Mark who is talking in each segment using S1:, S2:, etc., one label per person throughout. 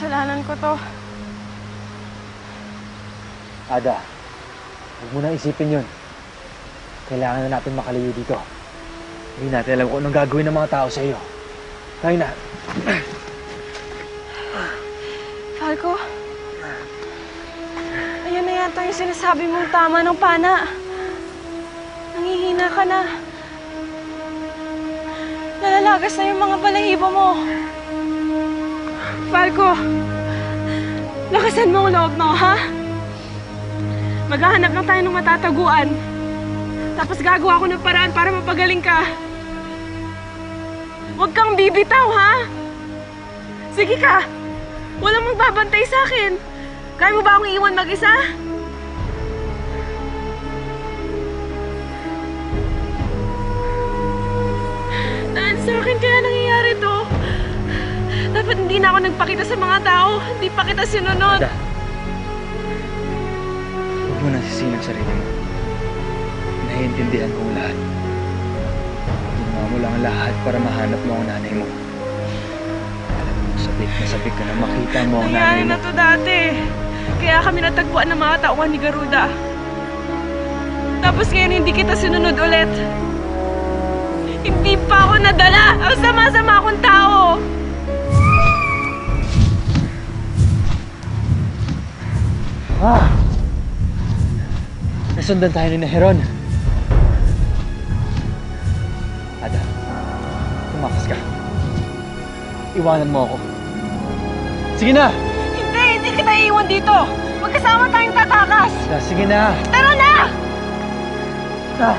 S1: Kasalanan ko to.
S2: Ada, huwag mo na isipin yun. Kailangan na natin makalayo dito. Hindi natin alam kung anong gagawin ng mga tao sa iyo. Tayo na.
S1: Falco? Ayan na yata yung sinasabi mong tama ng pana. Nangihina ka na. Nalalagas na yung mga balahibo mo. Falco, lakasan mo ang loob mo, ha? Maghahanap lang tayo ng matataguan. Tapos gagawa ko ng paraan para mapagaling ka. Huwag kang bibitaw, ha? Sige ka! Walang magbabantay sa akin. Kaya mo ba akong iwan mag-isa? Dahil sa akin kaya. Dapat hindi na ako nagpakita sa mga tao. Hindi pa kita sinunod.
S2: Ada. Huwag mo na sisihin ang sarili mo. Naiintindihan ko lahat. Ginawa mo lang ang lahat para mahanap mo ang nanay mo. Alam mo, sabik na sabik ka na makita mo ang nanay
S1: Nangyari
S2: mo.
S1: na to dati. Kaya kami natagpuan ng mga tauhan ni Garuda. Tapos ngayon hindi kita sinunod ulit. Hindi pa ako nadala. Ang sama-sama akong tao.
S2: Ah! Nasundan tayo ni Neheron. Ada, tumakas ka. Iwanan mo ako. Sige na!
S1: Hindi, hindi kita iiwan dito. Magkasama tayong tatakas.
S2: Ada, sige na!
S1: Tara na!
S2: Ah!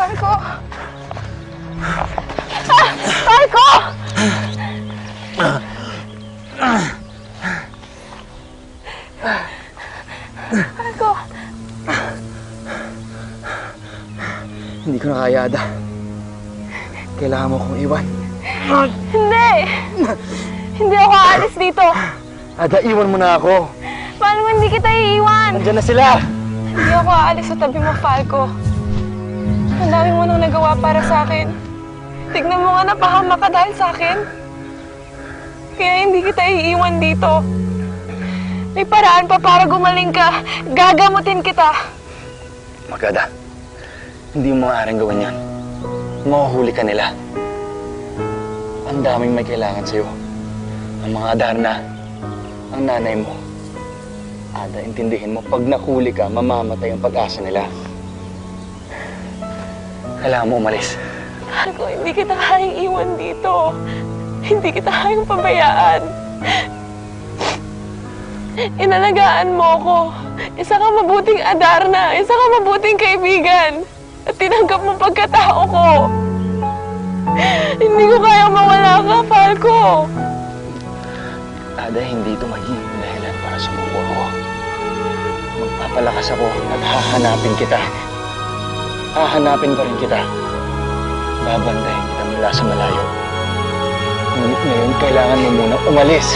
S1: Marco!
S2: Hindi ko na kaya, Ada. Kailangan mo kong iwan.
S1: Hindi! Hindi ako aalis dito.
S2: Ada, iwan mo na ako.
S1: Paano kung hindi kita iiwan?
S2: Nandiyan na sila!
S1: Hindi ako aalis sa tabi mo, Falco. Ang dami mo nang nagawa para sa akin. Tignan mo nga napahama ka dahil sa akin. Kaya hindi kita iiwan dito. May paraan pa para gumaling ka. Gagamutin kita.
S2: Magada, hindi mo maaaring gawin yan. Mahuhuli ka nila. Ang daming may kailangan sa'yo. Ang mga Adarna, ang nanay mo. Ada, intindihin mo, pag nakuli ka, mamamatay ang pag-asa nila. Kailangan mo umalis.
S1: Falco, hindi kita kayang iwan dito. Hindi kita kayang pabayaan. Inalagaan mo ko. Isa ka mabuting Adarna. Isa ka mabuting kaibigan. At tinanggap mo pagkatao ko. Hindi ko kayang mawala ka, Falco.
S2: Ada, hindi ito magiging dahilan para sumuko ako. Magpapalakas ako at hahanapin kita. Hahanapin pa rin kita. Babantayan kita mula sa malayo. Ngayon, kailangan mo muna umalis.